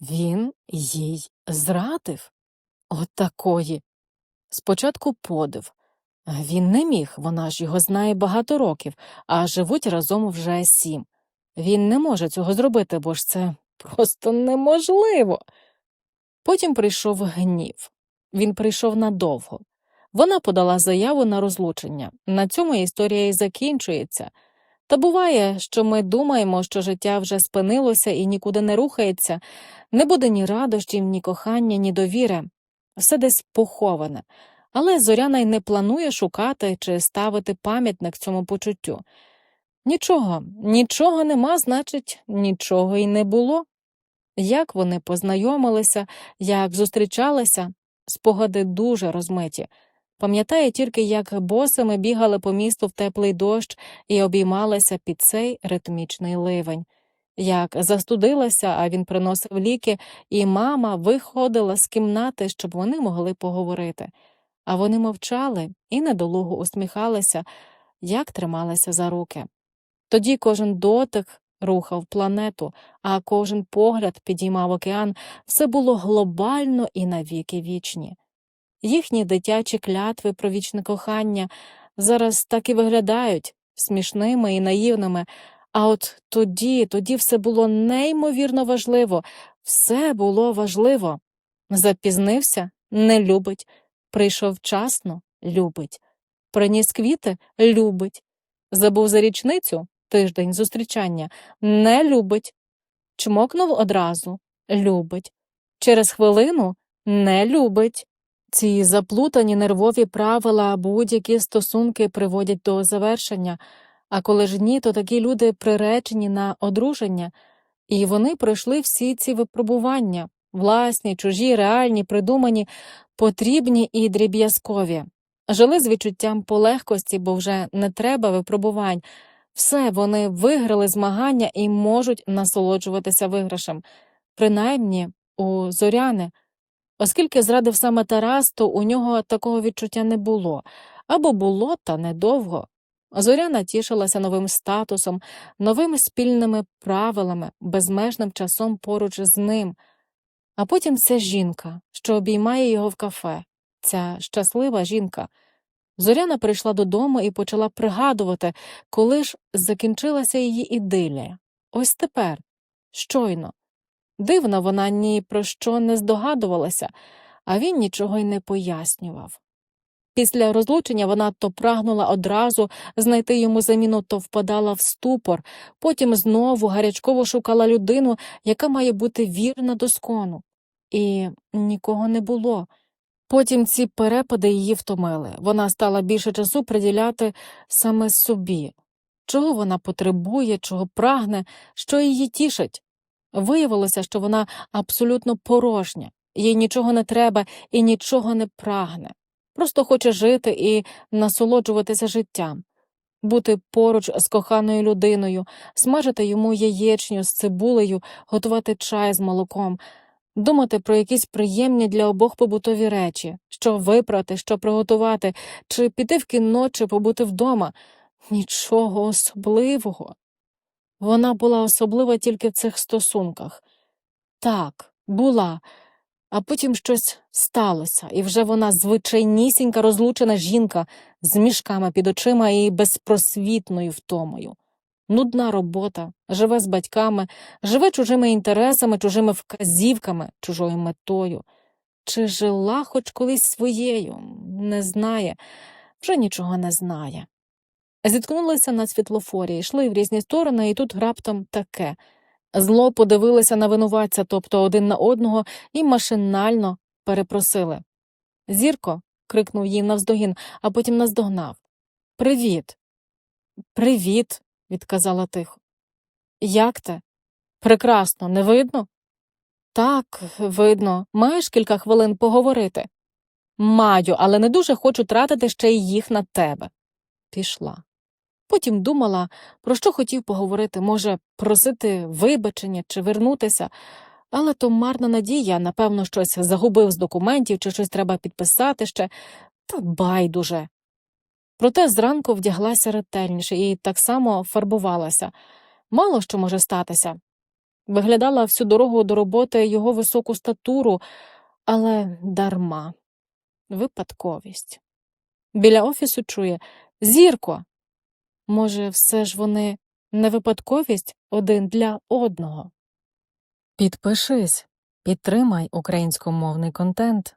Він їй зрадив. От такої. Спочатку подив. Він не міг, вона ж його знає багато років, а живуть разом вже сім. Він не може цього зробити, бо ж це просто неможливо. Потім прийшов гнів. Він прийшов надовго. Вона подала заяву на розлучення. На цьому історія і закінчується. Та буває, що ми думаємо, що життя вже спинилося і нікуди не рухається, не буде ні радощів, ні кохання, ні довіри. Все десь поховане. Але Зоряна й не планує шукати чи ставити пам'ятник цьому почуттю. Нічого, нічого нема, значить, нічого й не було. Як вони познайомилися, як зустрічалися, спогади дуже розмиті. Пам'ятає тільки, як босими бігали по місту в теплий дощ і обіймалися під цей ритмічний ливень, як застудилася, а він приносив ліки, і мама виходила з кімнати, щоб вони могли поговорити. А вони мовчали і недолуго усміхалися, як трималися за руки. Тоді кожен дотик рухав планету, а кожен погляд підіймав океан, все було глобально і навіки вічні. Їхні дитячі клятви про вічне кохання зараз так і виглядають смішними і наївними, а от тоді, тоді все було неймовірно важливо, все було важливо. Запізнився не любить, прийшов вчасно любить, приніс квіти любить, забув за річницю тиждень зустрічання не любить, чмокнув одразу любить, через хвилину не любить. Ці заплутані нервові правила будь-які стосунки приводять до завершення, а коли ж ні, то такі люди приречені на одруження, і вони пройшли всі ці випробування власні, чужі, реальні, придумані, потрібні і дріб'язкові. Жили з відчуттям полегкості, бо вже не треба випробувань. Все вони виграли змагання і можуть насолоджуватися виграшем, принаймні у зоряни. Оскільки зрадив саме Тарас, то у нього такого відчуття не було або було, та недовго. Зоряна тішилася новим статусом, новими спільними правилами, безмежним часом поруч з ним. А потім ця жінка, що обіймає його в кафе, ця щаслива жінка. Зоряна прийшла додому і почала пригадувати, коли ж закінчилася її ідилія. Ось тепер, щойно. Дивно, вона ні про що не здогадувалася, а він нічого й не пояснював. Після розлучення вона то прагнула одразу знайти йому заміну, то впадала в ступор, потім знову гарячково шукала людину, яка має бути вірна до скону. І нікого не було. Потім ці перепади її втомили. Вона стала більше часу приділяти саме собі, чого вона потребує, чого прагне, що її тішить. Виявилося, що вона абсолютно порожня, їй нічого не треба і нічого не прагне, просто хоче жити і насолоджуватися життям, бути поруч з коханою людиною, смажити йому яєчню з цибулею, готувати чай з молоком, думати про якісь приємні для обох побутові речі, що випрати, що приготувати, чи піти в кіно, чи побути вдома. Нічого особливого. Вона була особлива тільки в цих стосунках. Так, була, а потім щось сталося, і вже вона звичайнісінька розлучена жінка з мішками під очима і безпросвітною втомою. Нудна робота, живе з батьками, живе чужими інтересами, чужими вказівками, чужою метою. Чи жила хоч колись своєю? Не знає, вже нічого не знає. Зіткнулися на світлофорі, йшли в різні сторони, і тут раптом таке. Зло подивилися на винуватця, тобто один на одного, і машинально перепросили. Зірко. крикнув їй навздогін, а потім наздогнав. Привіт. Привіт, відказала тихо. Як ти? Прекрасно, не видно? Так, видно. Маєш кілька хвилин поговорити? Маю, але не дуже хочу тратити ще й їх на тебе. Пішла. Потім думала, про що хотів поговорити, може, просити вибачення чи вернутися, але то марна надія, напевно, щось загубив з документів чи щось треба підписати ще, та байдуже. Проте зранку вдяглася ретельніше і так само фарбувалася. Мало що може статися. Виглядала всю дорогу до роботи його високу статуру, але дарма. Випадковість. Біля офісу чує Зірко. Може, все ж вони не випадковість один для одного. Підпишись, підтримай українськомовний контент.